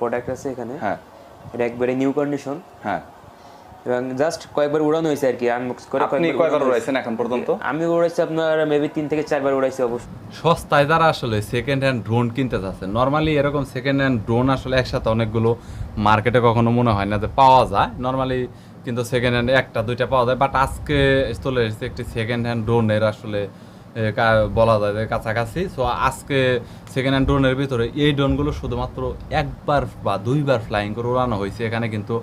Product আছে এখানে। হ্যাঁ। এটা একবারে নিউ কন্ডিশন হ্যাঁ। এবং জাস্ট কয়েকবার উড়ানো হয়েছে আর কি আনবক্স করে আপনি কয়েকবার কয়বার উড়াইছেন এখন পর্যন্ত? আমি উড়াইছি আপনার মেবি তিন থেকে চারবার উড়াইছি অবশ্যই সস্তায় যারা আসলে সেকেন্ড হ্যান্ড ড্রোন কিনতে চাচ্ছে নর্মালি এরকম সেকেন্ড হ্যান্ড ড্রোন আসলে একসাথে অনেকগুলো মার্কেটে কখনো মনে হয় না যে পাওয়া যায়। নর্মালি কিন্তু সেকেন্ড হ্যান্ড একটা দুইটা পাওয়া যায়। বাট আজকে চলে এসেছে একটি সেকেন্ড হ্যান্ড ড্রোনের আসলে বলা যায় যে কাছাকাছি। সো আজকে সেকেন্ড হ্যান্ড ড্রোনের ভিতরে এই ড্রোনগুলো শুধুমাত্র একবার বা দুইবার ফ্লাইং করে উড়ানো হয়েছে। এখানে কিন্তু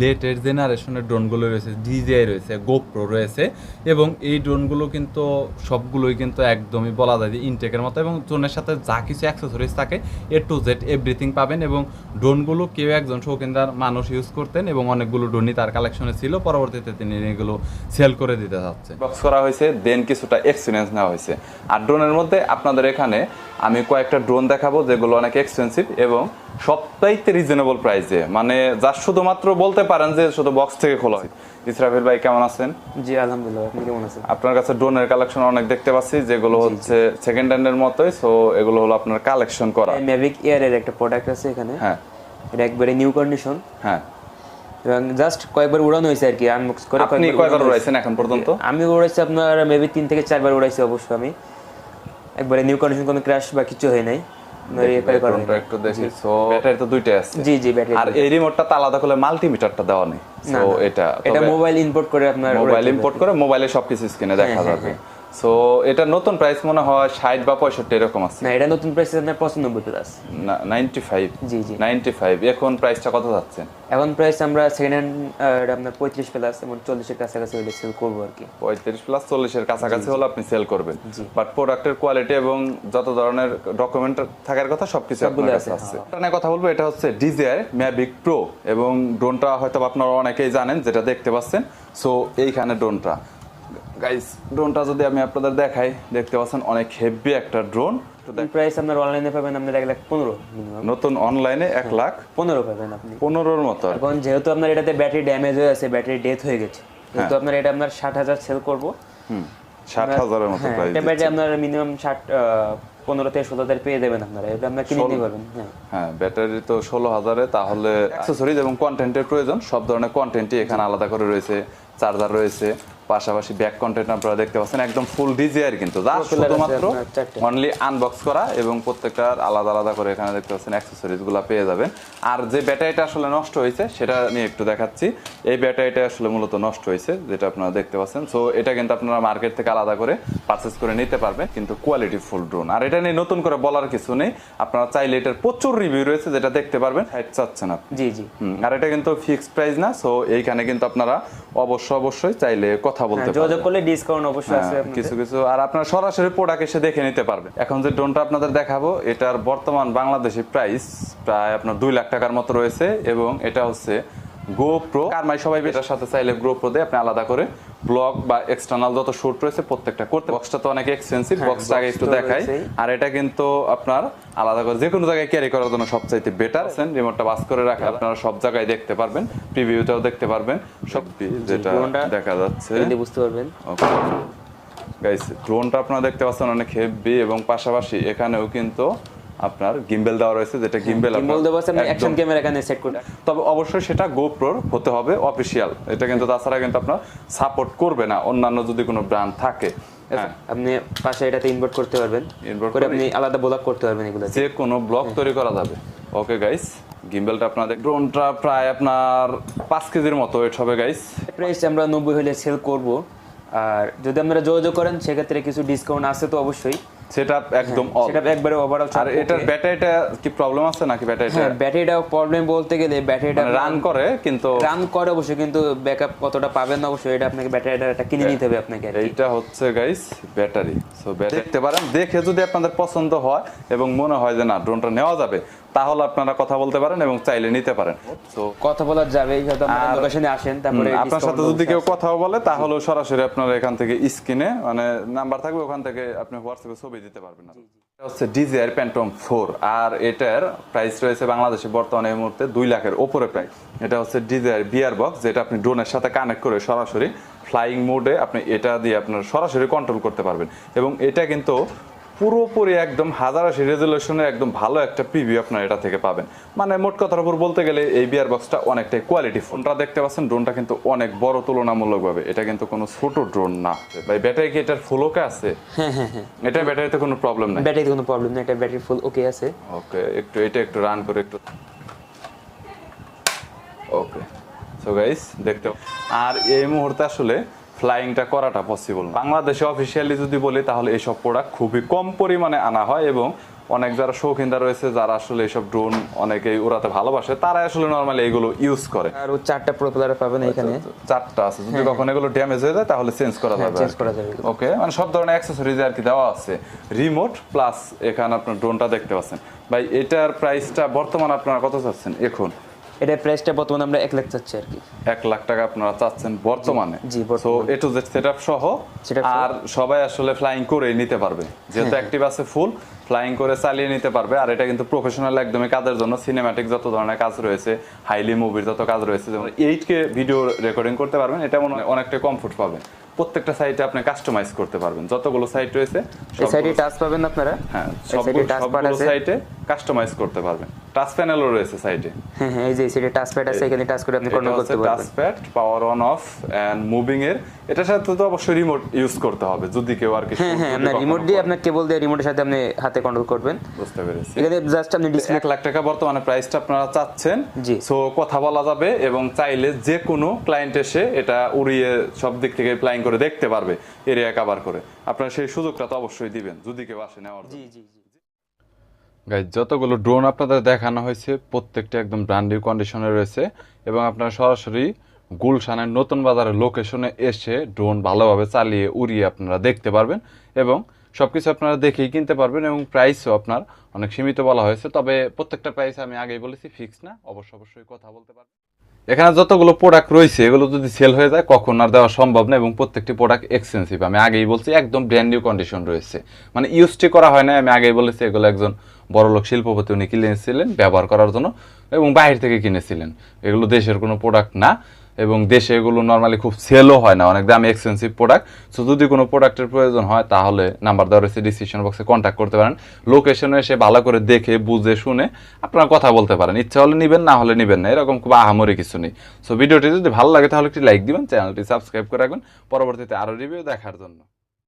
লেটেস্ট জেনারেশনের ড্রোনগুলো রয়েছে ডিজিআই রয়েছে গোপ্রো রয়েছে এবং এই ড্রোনগুলো কিন্তু সবগুলোই কিন্তু একদমই বলা যায় যে ইনটেকের মতো এবং ড্রোনের সাথে যা কিছু অ্যাক্সেসরিজ থাকে এ টু জেড এভরিথিং পাবেন এবং ড্রোনগুলো কেউ একজন শৌখিনদার মানুষ ইউজ করতেন এবং অনেকগুলো ড্রোনই তার কালেকশনে ছিল। পরবর্তীতে তিনি এগুলো সেল করে দিতে চাচ্ছে বক্স করা হয়েছে দেন কিছুটা এক্সপিরিয়েন্স নেওয়া হয়েছে। আর ড্রোনের মধ্যে আপনাদের এখানে আমি কয়েকটা ড্রোন দেখাবো যেগুলো অনেক এক্সপেন্সিভ এবং সবচাইতে রিজনেবল প্রাইসে মানে যা শুধুমাত্র বলতে পারেন যে শুধু বক্স থেকে খোলা হয়। ইসরাফিল ভাই কেমন আছেন? জি আলহামদুলিল্লাহ আপনি কেমন আছেন? আপনার কাছে ড্রোনের কালেকশন অনেক দেখতে পাচ্ছি যেগুলো হচ্ছে সেকেন্ড হ্যান্ডের মতোই সো এগুলো হলো আপনার কালেকশন করা। ম্যাভিক এয়ার এর একটা প্রোডাক্ট আছে এখানে। হ্যাঁ। এটা একবারে নিউ কন্ডিশন হ্যাঁ। এবং জাস্ট কয়েকবার উড়ানো হয়েছে আর কি আনবক্স করে আপনি কয়েকবার উড়াইছেন এখন পর্যন্ত? আমি উড়াইছি আপনার মেবি তিন থেকে চারবার উড়াইছি অবশ্য আমি। একবারে নিউ কন্ডিশন কোনো ক্র্যাশ বা কিছু হয় নাই। হয় নাই। একটু দেখি। সো ব্যাটারি তো দুইটা আছে। জি জি ব্যাটারি আর এই রিমোটটা তো আলাদা করে মাল্টিমিটারটা দেওয়া নেই। সো এটা এটা মোবাইল ইম্পোর্ট করে আপনার মোবাইল ইম্পোর্ট করে মোবাইলে সবকিছু স্ক্রিনে দেখা হ্যাঁ, যাবে। সো এটা নতুন প্রাইস মনে হয় ষাট বা পঁয়ষট্টি এরকম আছে। না এটা নতুন প্রাইস আপনার পঁচানব্বই প্লাস নাইনটি ফাইভ জি, জি। নাইনটি ফাইভ এখন প্রাইসটা কত যাচ্ছে? এখন প্রাইস আমরা সেকেন্ড হ্যান্ড আপনার পঁয়ত্রিশ প্লাস এবং চল্লিশের কাছাকাছি হলে সেল করব আর কি। পঁয়ত্রিশ প্লাস চল্লিশের কাছাকাছি হলে আপনি সেল করবেন। বাট প্রোডাক্টের কোয়ালিটি এবং যত ধরনের ডকুমেন্ট থাকার কথা সবকিছু আপনার কাছে আছে, আছে এটা কথা বলব এটা হচ্ছে ডিজিআই ম্যাভিক প্রো এবং ড্রোনটা হয়তো আপনারা অনেকেই জানেন যেটা দেখতে পাচ্ছেন। সো এইখানে ড্রোনটা গাইস ড্রোনটা যদি আমি আপনাদের দেখাই দেখতে পাচ্ছেন অনেক হেভি একটা ড্রোন প্রাইস আপনার অনলাইনে পাবেন আপনার এক লাখ পনেরো নতুন অনলাইনে এক লাখ পনেরো পাবেন আপনি। পনেরোর মতো এখন যেহেতু আপনার এটাতে ব্যাটারি ড্যামেজ হয়ে আছে ব্যাটারি ডেথ হয়ে গেছে হ্যাঁ। যেহেতু আপনার এটা আপনার ষাট হাজার সেল করব। ষাট হাজারের মতো হ্যাঁ এটা ব্যাটারি আপনার মিনিমাম ষাট পনেরো থেকে ষোলো হাজার পেয়ে দেবেন আপনারা এটা আপনার কিনে নিতে পারবেন হ্যাঁ। হ্যাঁ ব্যাটারি তো ষোলো হাজারে তাহলে অ্যাক্সেসরিজ এবং কন্টেন্টের প্রয়োজন সব ধরনের কন্টেন্টই এখানে আলাদা করে রয়েছে চার্জার রয়েছে। পাশাপাশি ব্যাক কন্টেন্ট আপনারা দেখতে পাচ্ছেন একদম ফুল ডিজিআর কিন্তু শুধুমাত্র অনলি আনবক্স করা এবং প্রত্যেকটার আলাদা আলাদা করে এখানে দেখতে পাচ্ছেন অ্যাক্সেসরিজগুলো পেয়ে যাবেন। আর যে ব্যাটারিটা আসলে নষ্ট হয়েছে সেটা নিয়ে একটু দেখাচ্ছি। এই ব্যাটারিটা আসলে মূলত নষ্ট হয়েছে যেটা আপনারা দেখতে পাচ্ছেন। সো এটা কিন্তু আপনারা মার্কেট থেকে আলাদা করে পারচেস করে নিতে পারবেন কিন্তু কোয়ালিটি ফুল ড্রোন আর এটা নিয়ে নতুন করে বলার কিছু নেই আপনারা চাইলে এটার প্রচুর রিভিউ রয়েছে যেটা দেখতে পারবেন চাচ্ছেন আপনি। জি জি। আর এটা কিন্তু ফিক্সড প্রাইস না সো এইখানে কিন্তু আপনারা অবশ্যই অবশ্যই চাইলে কথা বলতে পারেন যোগাযোগ করলে ডিসকাউন্ট অবশ্যই আছে হ্যাঁ, আপনাদের। কিছু কিছু। আর আপনারা সরাসরি প্রোডাক্ট এসে দেখে নিতে পারবেন। এখন যে ড্রোনটা আপনাদের দেখাবো এটার বর্তমান বাংলাদেশি প্রাইস প্রায় আপনার দুই লাখ টাকার মতো রয়েছে এবং এটা হচ্ছে গোপ্রো কারমাই সবাই এটার সাথে চাইলে গোপ্রো দিয়ে আপনি আলাদা করে ব্লগ বা এক্সটার্নাল যত শুট রয়েছে প্রত্যেকটা করতে বক্সটা তো অনেক এক্সপেন্সিভ হ্যাঁ, বক্সটা আগে একটু দেখাই। আর এটা কিন্তু আপনার আলাদা করে যে কোনো জায়গায় ক্যারি করার জন্য সবচাইতে বেটার আছেন রিমোটটা বাস করে রাখা আপনারা সব জায়গায় দেখতে পারবেন প্রিভিউটাও দেখতে পারবেন। সব যেটা দেখা যাচ্ছে। বুঝতে পারবেন। গাইস ড্রোনটা আপনারা দেখতে পাচ্ছেন অনেক হেভি এবং পাশাপাশি এখানেও কিন্তু আপনার গিম্বেল দেওয়া রয়েছে যেটা গিম্বেল গিম্বল দেবো আছে আপনি অ্যাকশন ক্যামেরা এখানে সেট করে তবে অবশ্যই সেটা গোপ্রোর হতে হবে অফিসিয়াল এটা কিন্তু তাছাড়া কিন্তু আপনার সাপোর্ট করবে না অন্যান্য যদি কোনো ব্র্যান্ড থাকে। হ্যাঁ আপনি পাশে এটাতে ইনভার্ট করতে পারবেন। Invert করে আপনি আলাদা ব্লক করতে পারবেন এগুলো যে কোনো ব্লগ তৈরি করা যাবে। ওকে গাইস গিম্বেলটা আপনাদের ড্রোনটা প্রায় আপনার পাঁচ কেজির মতো ওয়েট হবে গাইস প্রাইস আমরা নব্বই হলে সেল করব। আর যদি আপনারা যোগাযোগ করেন সেক্ষেত্রে কিছু ডিসকাউন্ট আছে তো অবশ্যই। সেটা একদম all। সেটআপ একবারে ওভারঅল আর এটার ব্যাটারিটা কি প্রবলেম আছে নাকি ব্যাটারিটা হ্যাঁ ব্যাটারিটা প্রবলেম বলতে গেলে ব্যাটারিটা রান করে কিন্তু রান করে অবশ্যই কিন্তু ব্যাকআপ কতটা পাবেন না অবশ্যই এটা আপনাকে ব্যাটারিটা একটা কিনে নিতে হবে আপনাকে এইটা হচ্ছে গাইস ব্যাটারি সো দেখতে পারেন দেখে যদি আপনাদের পছন্দ হয় এবং মনে হয় যে না ড্রোনটা নেওয়া যাবে তাহলে আপনারা কথা বলতে পারেন এবং চাইলে নিতে পারেন। কথা বলা যাবে আপনারা আর- লোকেশনে আসেন তারপরে আপনার সাথে যদি কেউ আছে। কথা বলে তাহলে সরাসরি আপনারা এখান থেকে স্ক্রিনে মানে নাম্বার থাকবে ওখান থেকে আপনি হোয়াটসঅ্যাপে ছবি দিতে পারবেন হচ্ছে ডিজিআর প্যান্টম ফোর আর এটার প্রাইস রয়েছে বাংলাদেশে বর্তমানে এই মুহূর্তে দুই লাখের ওপরে প্রাইস এটা হচ্ছে ডিজিআর বিয়ার বক্স যেটা আপনি ড্রোনের সাথে কানেক্ট করে সরাসরি ফ্লাইং মোডে আপনি এটা দিয়ে আপনার সরাসরি কন্ট্রোল করতে পারবেন। এবং এটা কিন্তু পুরোপুরি একদম হাজার আশি একদম ভালো একটা প্রিভিউ আপনার এটা থেকে পাবেন। মানে মোট কথার উপর বলতে গেলে এই বিয়ার বক্সটা অনেকটাই কোয়ালিটি ফোনটা দেখতে পাচ্ছেন ড্রোনটা কিন্তু অনেক বড় তুলনামূলকভাবে। এটা কিন্তু কোনো ছোট ড্রোন না। ভাই ব্যাটারি কি এটার ফুল ওকে আছে? হ্যাঁ হ্যাঁ হ্যাঁ। এটা ব্যাটারিতে কোনো প্রবলেম নাই? ব্যাটারিতে কোনো প্রবলেম নেই এটা ব্যাটারি ফুল ওকে আছে। ওকে একটু এটা একটু রান করে একটু। ওকে সো গাইস দেখতে আর এই মুহূর্তে আসলে ফ্লাইংটা করাটা পসিবল বাংলাদেশে অফিসিয়ালি যদি বলি তাহলে এইসব প্রোডাক্ট খুবই কম পরিমাণে আনা হয় এবং অনেক যারা শৌখিনরা রয়েছে যারা আসলে এইসব ড্রোন অনেকেই উড়াতে ভালোবাসে তারা আসলে নর্মালি এগুলো ইউজ করে। আর চারটা প্রোপেলার পাবেন এখানে? চারটা আছে। যদি কখনো এগুলো ড্যামেজ হয়ে যায় তাহলে চেঞ্জ করা হ্যাঁ, যাবে change করা যাবে ওকে মানে সব ধরনের অ্যাক্সেসরিজ আর কি দেওয়া আছে। রিমোট প্লাস এখানে আপনার ড্রোনটা দেখতে পাচ্ছেন। ভাই এটার প্রাইসটা বর্তমান আপনারা কত চাচ্ছেন? এখন এটা প্রাইসটা বর্তমানে আমরা এক লাখ চাচ্ছি আর কি। এক লাখ টাকা আপনারা চাচ্ছেন বর্তমানে। জি, so A to Z setup সহ আর সবাই আসলে ফ্লাইং করে নিতে পারবে। যেহেতু অ্যাক্টিভ আছে ফুল ফ্লাইং করে চালিয়ে নিতে পারবে। আর এটা কিন্তু প্রফেশনাল একদমই কাজের জন্য। সিনেম্যাটিক যত ধরনের কাজ রয়েছে হাইলি মুভির যত কাজ রয়েছে যেমন এইট কে ভিডিও রেকর্ডিং করতে পারবেন এটা মনে হয় অনেকটা কমফোর্ট পাবেন প্রত্যেকটা সাইটে আপনি কাস্টমাইজ করতে পারবেন। যতগুলো সাইট রয়েছে এই সাইডে টাচ পাবেন আপনারা। হ্যাঁ সবগুলো সাইটে কাস্টমাইজ করতে পারবেন। টাচ প্যানেলও রয়েছে সাইটে হ্যাঁ হ্যাঁ এই যে সাইডে টাচ প্যাড আছে এখানে টাচ করে আপনি কন্ট্রোল করতে পারবেন। Touchpad power on off and moving এর। এটার সাথে তো অবশ্যই রিমোট ইউজ করতে হবে যদি কেউ আর কি হ্যাঁ হ্যাঁ আপনার রিমোট দিয়ে আপনার কেবল দিয়ে রিমোটের সাথে আপনি হাতে কন্ট্রোল করবেন। বুঝতে পেরেছি। এখানে জাস্ট আপনি ডিসপ্লে এক লাখ টাকা বর্তমানে প্রাইসটা আপনারা চাচ্ছেন। জি। সো কথা বলা যাবে এবং চাইলে যে কোনো ক্লায়েন্ট এসে এটা উড়িয়ে সব দিক থেকে প্ল্যান করে দেখতে পারবে এরিয়া কভার করে। আপনারা সেই সুযোগটা তো অবশ্যই দিবেন যদি কেউ আসে নেওয়ার। জি জি জি। গাইজ যতগুলো ড্রোন আপনাদের দেখানো হয়েছে, প্রত্যেকটা একদম ব্র্যান্ড কন্ডিশনে রয়েছে এবং আপনারা সরাসরি গুলশানের নতুন বাজারের লোকেশনে এসে ড্রোন ভালোভাবে চালিয়ে, উড়িয়ে আপনারা দেখতে পারবেন এবং সব কিছু আপনারা দেখেই কিনতে পারবেন এবং প্রাইসও আপনার অনেক সীমিত বলা হয়েছে। তবে প্রত্যেকটা প্রাইস আমি আগেই বলেছি ফিক্স না, অবশ্য অবশ্যই কথা বলতে পারবেন। এখানে যতগুলো প্রোডাক্ট রয়েছে, এগুলো যদি সেল হয়ে যায়, কখন আর দেওয়া সম্ভব না এবং প্রত্যেকটি প্রোডাক্ট এক্সপেন্সিভ আমি আগেই বলছি, একদম ব্র্যান্ড নিউ কন্ডিশন রয়েছে। মানে ইউজটি করা হয় না আমি আগেই বলেছি, এগুলো একজন বড়লোক শিল্পপতি, উনি কিনেছিলেন, ব্যবহার করার জন্য এবং বাইরে থেকে কিনেছিলেন। এগুলো দেশের কোনো প্রোডাক্ট না। এবং দেশে এগুলো নর্মালি খুব সেলও হয় না, অনেক দামি এক্সপেন্সিভ প্রোডাক্ট সো যদি কোনো প্রোডাক্টের প্রয়োজন হয়, তাহলে নাম্বার দেওয়া রয়েছে ডিসক্রিপশন বক্সে কন্ট্যাক্ট করতে পারেন। লোকেশনে এসে ভালো করে দেখে, বুঝে, শুনে আপনারা কথা বলতে পারেন। ইচ্ছা হলে নেবেন, না হলে নেবেন না, এরকম খুব আহামরি কিছু নেই। সো ভিডিওটি যদি ভালো লাগে, তাহলে একটি লাইক দিবেন চ্যানেলটি সাবস্ক্রাইব করে রাখবেন। পরবর্তীতে আরও রিভিউ দেখার জন্য।